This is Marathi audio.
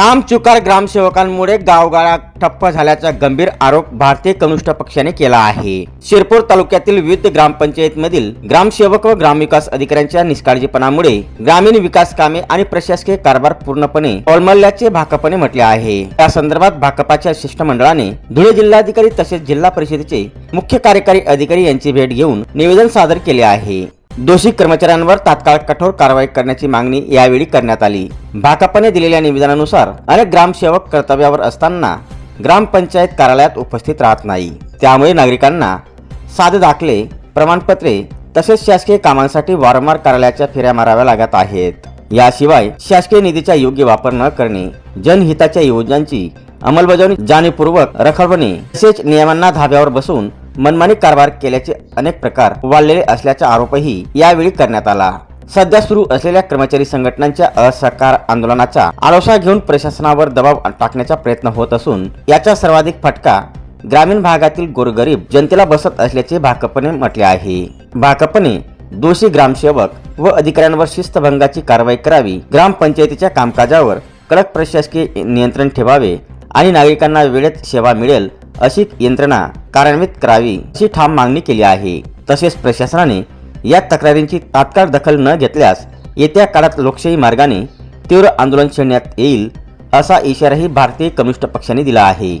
काम चुकार ग्रामसेवकांमुळे गावगाळा ठप्प झाल्याचा गंभीर आरोप भारतीय कम्युनिस्ट पक्षाने केला आहे. शिरपूर तालुक्यातील विविध ग्रामपंचायतमधील ग्रामसेवक व ग्रामविकास अधिकाऱ्यांच्या निष्काळजीपणामुळे ग्रामीण विकास कामे आणि प्रशासकीय कारभार पूर्णपणे कोलमडल्याचे भाकपने म्हटले आहे. या संदर्भात भाकपाच्या शिष्टमंडळाने धुळे जिल्हाधिकारी तसेच जिल्हा परिषदेचे मुख्य कार्यकारी अधिकारी यांची भेट घेऊन निवेदन सादर केले आहे. दोषी कर्मचाऱ्यांवर तात्काळ कठोर कारवाई करण्याची मागणी यावेळी करण्यात आली. भाकपने दिलेल्या निवेदनानुसार अनेक ग्रामसेवक कर्तव्यावर असताना ग्रामपंचायत कार्यालयात उपस्थित राहत नाही. त्यामुळे नागरिकांना साधे दाखले प्रमाणपत्रे तसेच शासकीय कामांसाठी वारंवार कार्यालयाच्या फेऱ्या माराव्या लागत आहेत. याशिवाय शासकीय निधीचा योग्य वापर न करणे जनहिताच्या योजनांची अंमलबजावणी जाणीवपूर्वक रखडवणे तसेच नियमांना धाब्यावर बसून मनमानी कारभार केल्याचे अनेक प्रकार वाढलेले असल्याचा आरोपही यावेळी करण्यात आला. सध्या सुरू असलेल्या कर्मचारी संघटनांच्या असहकार आंदोलनाचा आलोसा घेऊन प्रशासनावर दबाव टाकण्याचा प्रयत्न होत असून याचा सर्वाधिक फटका ग्रामीण भागातील गोरगरीब जनतेला बसत असल्याचे भाकपने म्हटले आहे. भाकपने दोषी ग्रामसेवक व अधिकाऱ्यांवर शिस्तभंगाची कारवाई करावी ग्रामपंचायतीच्या कामकाजावर कडक प्रशासकीय नियंत्रण ठेवावे आणि नागरिकांना वेळेत सेवा मिळेल अशी यंत्रणा कार्यान्वित करावी अशी ठाम मागणी केली आहे. तसेच प्रशासनाने या तक्रारींची तात्काळ दखल न घेतल्यास येत्या काळात लोकशाही मार्गाने तीव्र आंदोलन छेडण्यात येईल असा इशाराही भारतीय कम्युनिस्ट पक्षाने दिला आहे.